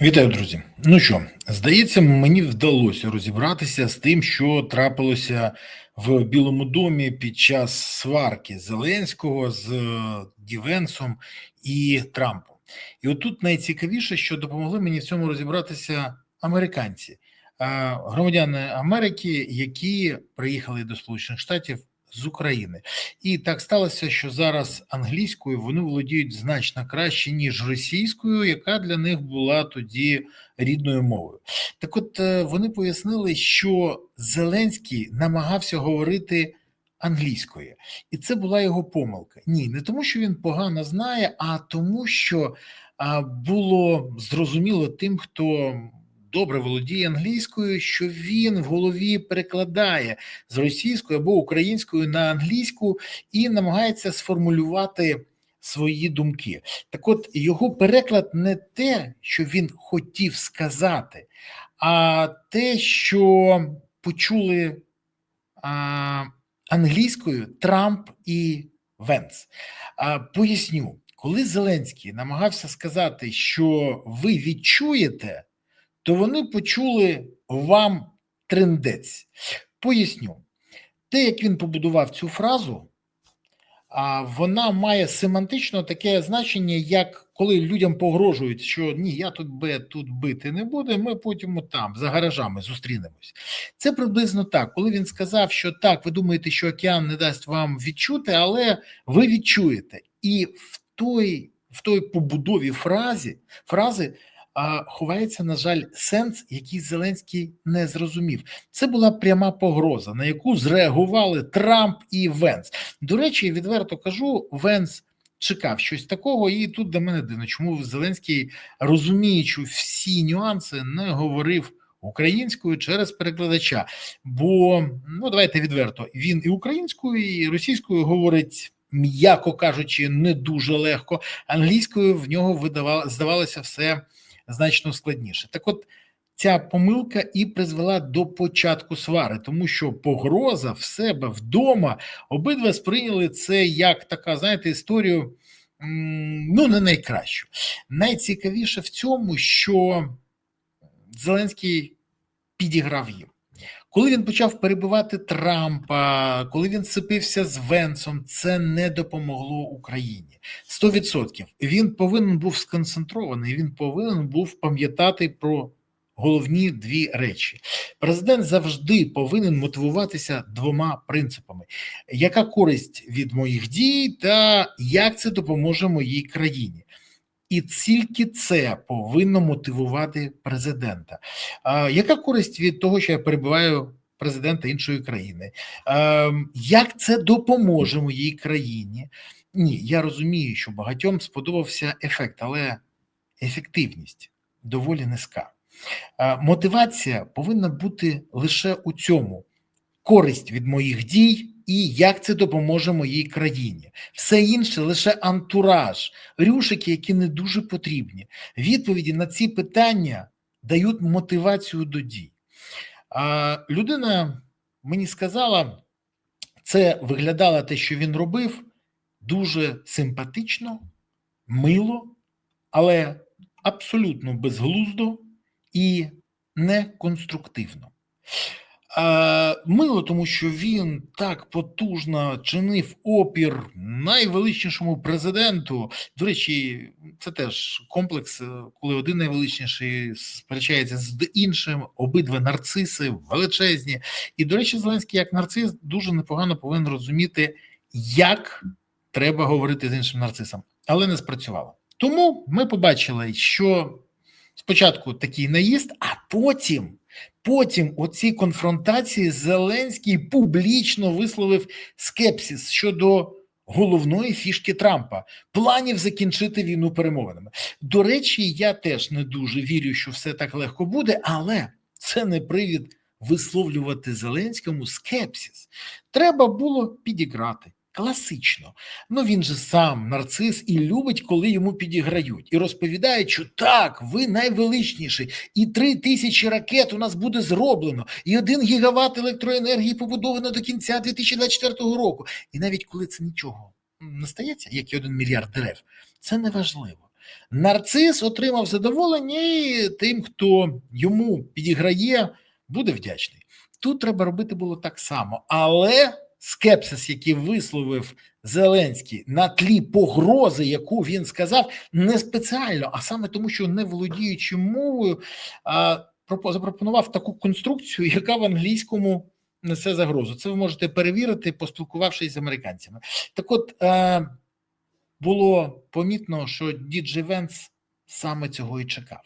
Вітаю, друзі. Ну що, здається, мені вдалося розібратися з тим, що трапилося в Білому домі під час сварки Зеленського з е, Дівенсом і Трампом. І отут найцікавіше, що допомогли мені в цьому розібратися американці, е, громадяни Америки, які приїхали до Сполучених Штатів з України, і так сталося, що зараз англійською вони володіють значно краще ніж російською, яка для них була тоді рідною мовою. Так, от е, вони пояснили, що Зеленський намагався говорити англійською, і це була його помилка. Ні, не тому, що він погано знає, а тому, що було зрозуміло тим, хто добре володіє англійською, що він в голові перекладає з російської або української на англійську і намагається сформулювати свої думки. Так, от його переклад не те, що він хотів сказати, а те, що почули а, англійською Трамп і Венс. А, Поясню, коли Зеленський намагався сказати, що ви відчуєте то вони почули вам трендець. Поясню, те, як він побудував цю фразу, вона має семантично таке значення, як коли людям погрожують, що ні, я тут би тут бити не буду, ми потім там за гаражами зустрінемось. Це приблизно так. Коли він сказав, що так, ви думаєте, що океан не дасть вам відчути, але ви відчуєте. І в той в той побудові фразі фрази ховається, на жаль, сенс, який Зеленський не зрозумів. Це була пряма погроза, на яку зреагували Трамп і Венс. До речі, відверто кажу, Венс. Чекав щось такого, і тут до мене дивно, чому Зеленський, розуміючи всі нюанси, не говорив українською через перекладача. Бо ну давайте відверто він і українською, і російською говорить, м'яко кажучи, не дуже легко. Англійською в нього видавало, здавалося все значно складніше. Так, от ця помилка і призвела до початку свари, тому що погроза в себе вдома обидва сприйняли це як така, знаєте, історію. Ну, не найкращу. Найцікавіше в цьому, що Зеленський підіграв їм. Коли він почав перебивати Трампа, коли він сипився з Венсом, це не допомогло Україні. 100%. Він повинен був сконцентрований, він повинен був пам'ятати про головні дві речі. Президент завжди повинен мотивуватися двома принципами: яка користь від моїх дій, та як це допоможе моїй країні. І тільки це повинно мотивувати президента. А, Яка користь від того, що я перебуваю президента іншої країни? А, Як це допоможе моїй країні? Ні, я розумію, що багатьом сподобався ефект, але ефективність доволі низька. Мотивація повинна бути лише у цьому: користь від моїх дій і як це допоможе моїй країні. Все інше лише антураж, рюшики, які не дуже потрібні. Відповіді на ці питання дають мотивацію до дій. Людина мені сказала, це виглядало те, що він робив, дуже симпатично, мило, але абсолютно безглуздо і неконструктивно. Мило, тому що він так потужно чинив опір найвеличнішому президенту. До речі, це теж комплекс, е, коли один найвеличніший сперечається з іншим, обидва нарциси величезні. І, до речі, Зеленський, як нарцис, дуже непогано повинен розуміти, як треба говорити з іншим нарцисом, але не спрацювало. Тому ми побачили, що спочатку такий наїзд, а потім. Потім у конфронтації Зеленський публічно висловив скепсис щодо головної фішки Трампа планів закінчити війну перемовинами. До речі, я теж не дуже вірю, що все так легко буде, але це не привід висловлювати Зеленському скепсис. Треба було підіграти класично. Ну він же сам нарцис і любить, коли йому підіграють, і розповідає, що так, ви найвеличніший, і три тисячі ракет у нас буде зроблено, і один гігават електроенергії побудовано до кінця 2024 року. І навіть коли це нічого не стається, як і один мільярд дерев, це не важливо. Нарцис отримав задоволення, і тим, хто йому підіграє, буде вдячний. Тут треба робити було так само, але скепсис, який висловив Зеленський на тлі погрози, яку він сказав, не спеціально, а саме тому, що не володіючи мовою, запропонував таку конструкцію, яка в англійському несе загрозу. Це ви можете перевірити, поспілкувавшись з американцями. Так, от е, було помітно, що Діджей Венс саме цього і чекав.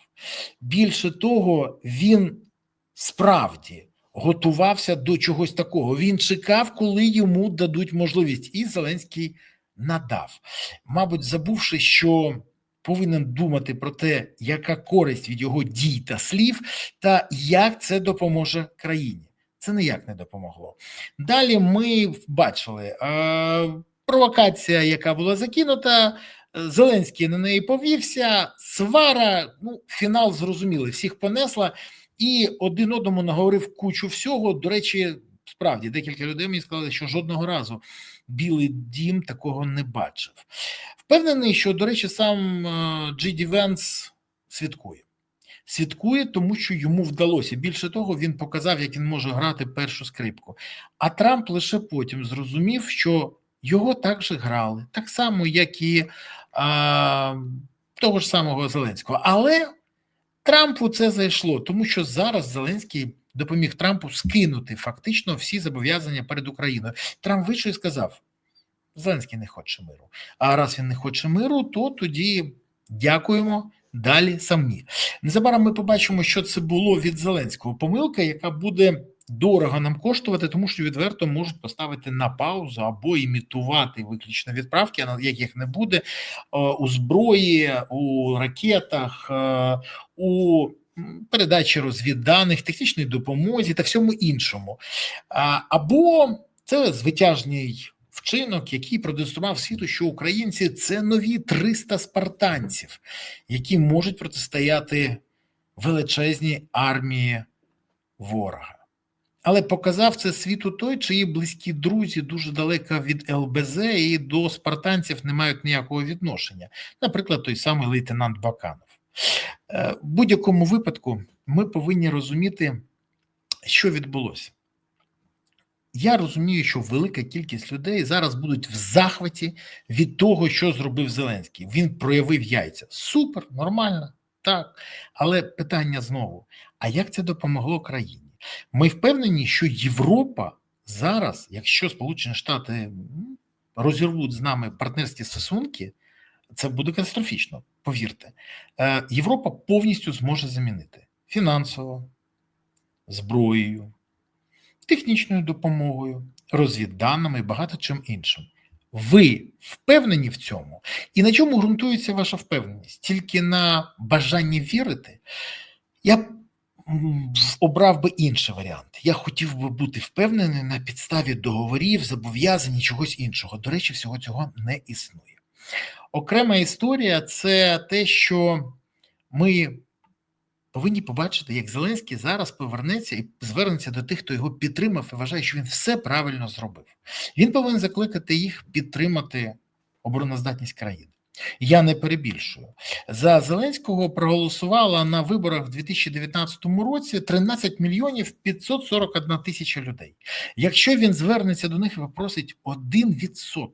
Більше того, він справді готувався до чогось такого. Він чекав, коли йому дадуть можливість, і Зеленський надав, мабуть, забувши, що повинен думати про те, яка користь від його дій та слів, та як це допоможе країні. Це ніяк не допомогло. Далі ми бачили е, провокація, яка була закинута. Зеленський на неї повівся. Свара, ну, фінал зрозумілий, всіх понесла і один одному наговорив кучу всього. До речі, справді декілька людей мені сказали, що жодного разу Білий дім такого не бачив. Впевнений, що, до речі, сам е, Джиді Венс святкує. Святкує, тому що йому вдалося. Більше того, він показав, як він може грати першу скрипку. А Трамп лише потім зрозумів, що його також грали, так само, як і а, того ж самого Зеленського. Але Трампу це зайшло, тому що зараз Зеленський допоміг Трампу скинути фактично всі зобов'язання перед Україною. Трамп вийшов і сказав: Зеленський не хоче миру. А раз він не хоче миру, то тоді дякуємо. Далі самі. Незабаром ми побачимо, що це було від Зеленського. Помилка, яка буде дорого нам коштувати, тому що відверто можуть поставити на паузу або імітувати виключно відправки, а яких не буде е, у зброї, у ракетах, е, у передачі розвідданих, технічній допомозі та всьому іншому. Або це звитяжний вчинок, який продемонстрував світу, що українці це нові 300 спартанців, які можуть протистояти величезній армії ворога. Але показав це світу той, чиї близькі друзі дуже далеко від ЛБЗ і до спартанців не мають ніякого відношення. Наприклад, той самий лейтенант Баканов. Е, В будь-якому випадку ми повинні розуміти, що відбулося. Я розумію, що велика кількість людей зараз будуть в захваті від того, що зробив Зеленський. Він проявив яйця. Супер, нормально, так. Але питання знову: а як це допомогло країні? Ми впевнені, що Європа зараз, якщо Сполучені Штати розірвуть з нами партнерські стосунки, це буде катастрофічно. Повірте, Е, Європа повністю зможе замінити фінансово, зброєю, технічною допомогою, розвідданими і багато чим іншим. Ви впевнені в цьому? І на чому ґрунтується ваша впевненість? Тільки на бажанні вірити? Я обрав би інший варіант. Я хотів би бути впевнений на підставі договорів, зобов'язань чогось іншого. До речі, всього цього не існує. Окрема історія це те, що ми повинні побачити, як Зеленський зараз повернеться і звернеться до тих, хто його підтримав і вважає, що він все правильно зробив. Він повинен закликати їх підтримати обороноздатність країни. Я не перебільшую. За Зеленського проголосувало на виборах в 2019 році 13 мільйонів 541 тисяча людей. Якщо він звернеться до них і попросить 1%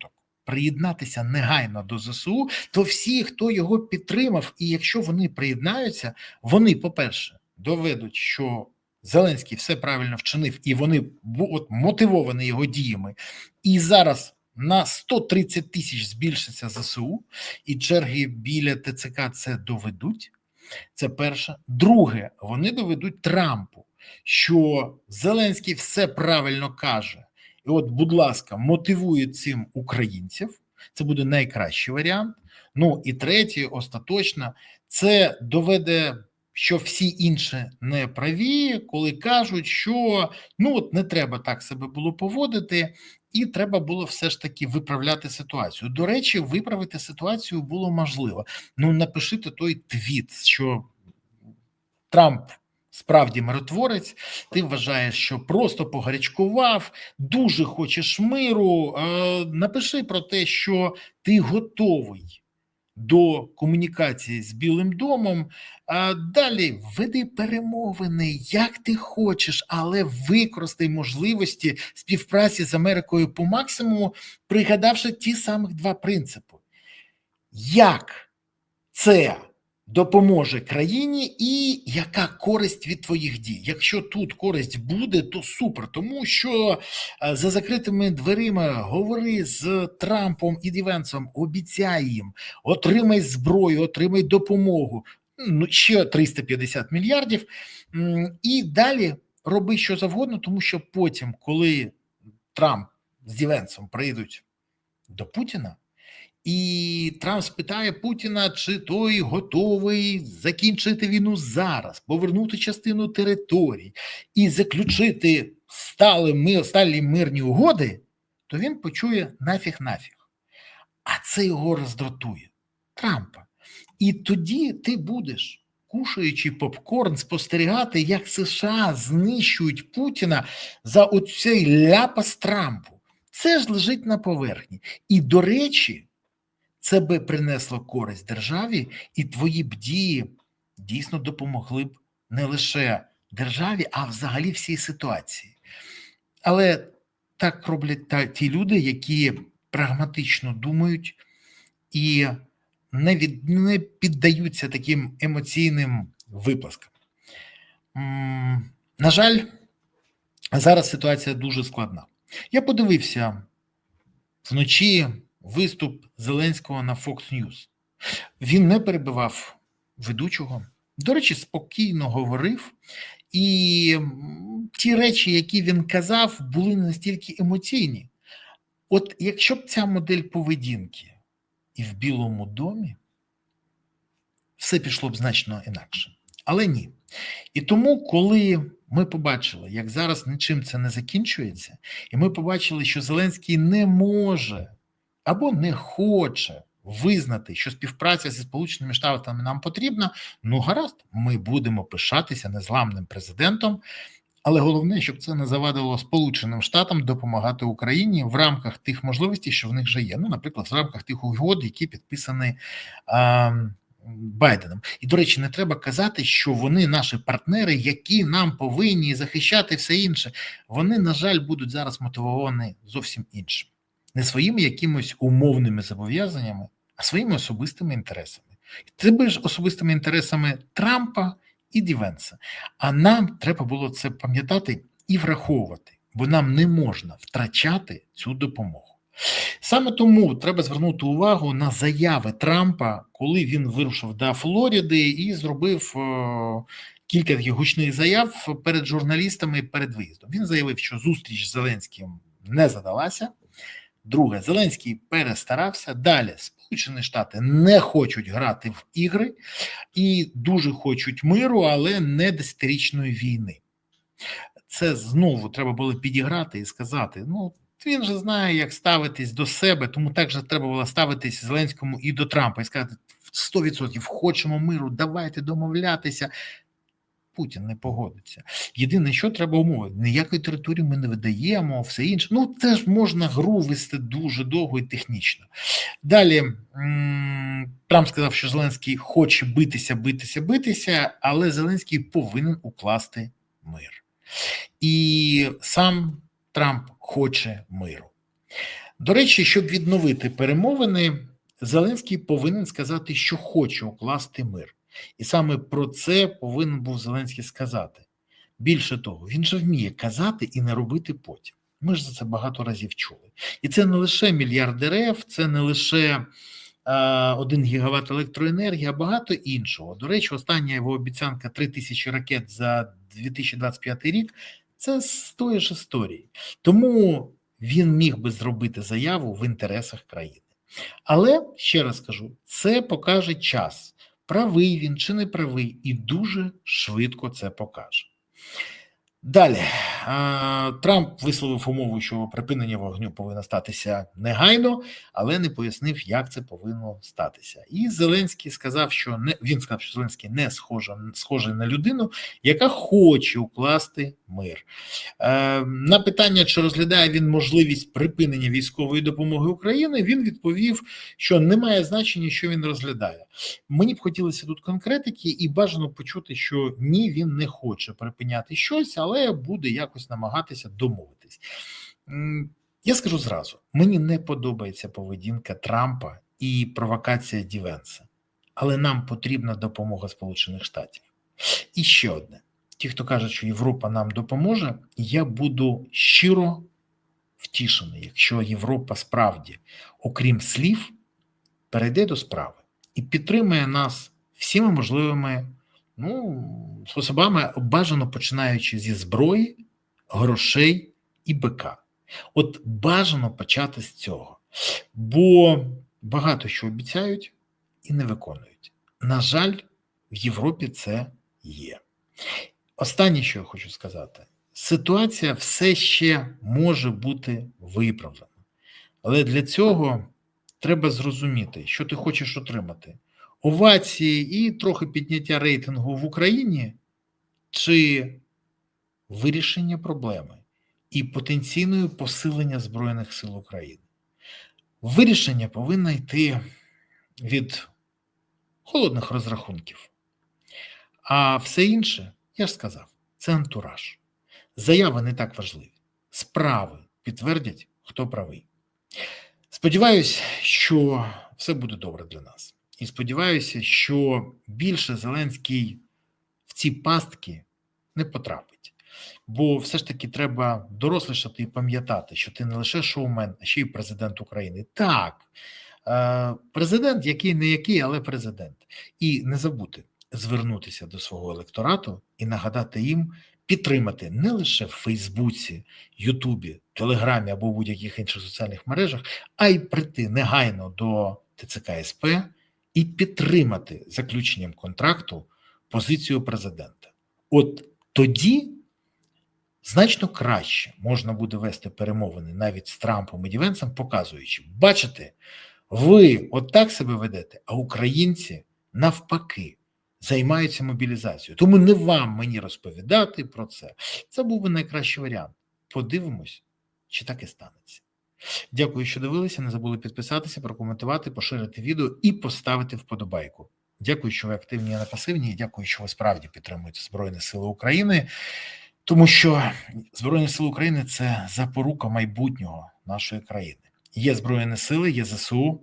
приєднатися негайно до ЗСУ, то всі, хто його підтримав, і якщо вони приєднаються, вони, по-перше, доведуть, що Зеленський все правильно вчинив, і вони от, мотивовані його діями. І зараз на 130 тисяч збільшиться ЗСУ, і черги біля ТЦК це доведуть. Це перше. Друге, вони доведуть Трампу, що Зеленський все правильно каже. От, будь ласка, мотивує цим українців. Це буде найкращий варіант. Ну і третє, остаточно, це доведе, що всі інші не праві, коли кажуть, що ну от не треба так себе було поводити, і треба було все ж таки виправляти ситуацію. До речі, виправити ситуацію було можливо. Ну напишите той твіт, що Трамп. Справді миротворець, ти вважаєш, що просто погарячкував, дуже хочеш миру. Е, напиши про те, що ти готовий до комунікації з Білим домом. А далі веди перемовини, як ти хочеш, але використай можливості співпраці з Америкою по максимуму, пригадавши ті самих два принципи. Як це допоможе країні, і яка користь від твоїх дій? Якщо тут користь буде, то супер, тому що е, за закритими дверима говори з Трампом і Дівенсом, обіцяй їм, отримай зброю, отримай допомогу. Ну, ще 350 мільярдів, і далі роби що завгодно, тому що потім, коли Трамп з Дівенсом прийдуть до Путіна, і Трамп спитає Путіна, чи той готовий закінчити війну зараз, повернути частину територій і заключити стали ми, сталі мирні угоди, то він почує нафіг нафіг. А це його роздратує Трампа. І тоді ти будеш, кушаючи попкорн, спостерігати, як США знищують Путіна за оцей ляпас Трампу. Це ж лежить на поверхні. І, до речі, це би принесло користь державі, і твої б дії дійсно допомогли б не лише державі, а взагалі всій ситуації. Але так роблять та, ті люди, які прагматично думають і не, від, не піддаються таким емоційним виплескам. На жаль, зараз ситуація дуже складна. Я подивився вночі виступ Зеленського на Fox News. Він не перебивав ведучого. До речі, спокійно говорив, і ті речі, які він казав, були не настільки емоційні. От якщо б ця модель поведінки і в Білому домі, все пішло б значно інакше. Але ні. І тому, коли ми побачили, як зараз нічим це не закінчується, і ми побачили, що Зеленський не може або не хоче визнати, що співпраця зі Сполученими Штатами нам потрібна, ну гаразд, ми будемо пишатися незламним президентом. Але головне, щоб це не завадило Сполученим Штатам допомагати Україні в рамках тих можливостей, що в них вже є. Ну, наприклад, в рамках тих угод, які підписані а, Байденом. І, до речі, не треба казати, що вони наші партнери, які нам повинні захищати все інше. Вони, на жаль, будуть зараз мотивовані зовсім іншим, не своїми якимось умовними зобов'язаннями, а своїми особистими інтересами. І Це ж особистими інтересами Трампа і Дівенса. А нам треба було це пам'ятати і враховувати, бо нам не можна втрачати цю допомогу. Саме тому треба звернути увагу на заяви Трампа, коли він вирушив до Флориди і зробив е, кілька гучних заяв перед журналістами перед виїздом. Він заявив, що зустріч з Зеленським не задалася. Друге, Зеленський перестарався. Далі Сполучені Штати не хочуть грати в ігри і дуже хочуть миру, але не десятирічної війни. Це знову треба було підіграти і сказати: ну. Він же знає, як ставитись до себе, тому так же треба було ставитись Зеленському і до Трампа і сказати: 100% хочемо миру, давайте домовлятися. Путін не погодиться. Єдине, що треба умови, ніякої території ми не видаємо, все інше. Ну, це ж можна гру вести дуже довго і технічно. Далі Трамп сказав, що Зеленський хоче битися, битися, битися, але Зеленський повинен укласти мир. І сам Трамп хоче миру. До речі, щоб відновити перемовини, Зеленський повинен сказати, що хоче укласти мир. І саме про це повинен був Зеленський сказати. Більше того, він же вміє казати і не робити потім. Ми ж за це багато разів чули. І це не лише мільярд дерев, це не лише а, 1 гігават електроенергії, а багато іншого. До речі, остання його обіцянка 3 тисячі ракет за 2025 рік це з тої ж історії. Тому він міг би зробити заяву в інтересах країни. Але ще раз кажу: це покаже час, правий він чи не правий, і дуже швидко це покаже. Далі Трамп висловив умову, що припинення вогню повинно статися негайно, але не пояснив, як це повинно статися. І Зеленський сказав, що не він сказав, що Зеленський не схожа, схожий на людину, яка хоче укласти мир. Е, На питання, чи розглядає він можливість припинення військової допомоги Україні, він відповів, що немає значення, що він розглядає. Мені б хотілося тут конкретики, і бажано почути, що ні, він не хоче припиняти щось, але буде якось намагатися домовитись. Я скажу зразу: мені не подобається поведінка Трампа і провокація Дівенса, але нам потрібна допомога Сполучених Штатів. І ще одне: ті, хто каже, що Європа нам допоможе, я буду щиро втішений, якщо Європа справді, окрім слів, перейде до справи і підтримує нас всіми можливими ну, способами, бажано починаючи зі зброї, грошей і БК. От бажано почати з цього, бо багато що обіцяють і не виконують. На жаль, в Європі це є. Останнє, що я хочу сказати, ситуація все ще може бути виправлена, але для цього треба зрозуміти, що ти хочеш отримати: овації і трохи підняття рейтингу в Україні, чи вирішення проблеми і потенційної посилення Збройних сил України. Вирішення повинно йти від холодних розрахунків. А все інше, я ж сказав, це антураж. Заяви не так важливі. Справи підтвердять, хто правий. Сподіваюсь, що все буде добре для нас. І сподіваюся, що більше Зеленський в ці пастки не потрапить. Бо все ж таки треба дорослішати і пам'ятати, що ти не лише шоумен, а ще й президент України. Так, е, президент, який не який, але президент. І не забути звернутися до свого електорату і нагадати їм підтримати не лише в Фейсбуці, Ютубі, Телеграмі або будь-яких інших соціальних мережах, а й прийти негайно до ТЦК СП і підтримати заключенням контракту позицію президента. От тоді значно краще можна буде вести перемовини навіть з Трампом і Дівенсом, показуючи, бачите, ви отак себе ведете, а українці навпаки займаються мобілізацією. Тому не вам мені розповідати про це. Це був би найкращий варіант. Подивимось, чи так і станеться. Дякую, що дивилися. Не забули підписатися, прокоментувати, поширити відео і поставити вподобайку. Дякую, що ви активні а не пасивні. і Дякую, що ви справді підтримуєте Збройні Сили України, тому що Збройні Сили України це запорука майбутнього нашої країни. Є Збройні Сили, є ЗСУ,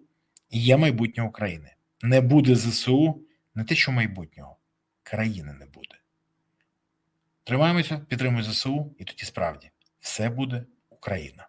є майбутнє України. Не буде ЗСУ, не те, що майбутнього, країни не буде. Тримаємося, підтримуємо ЗСУ, і тоді справді все буде Україна.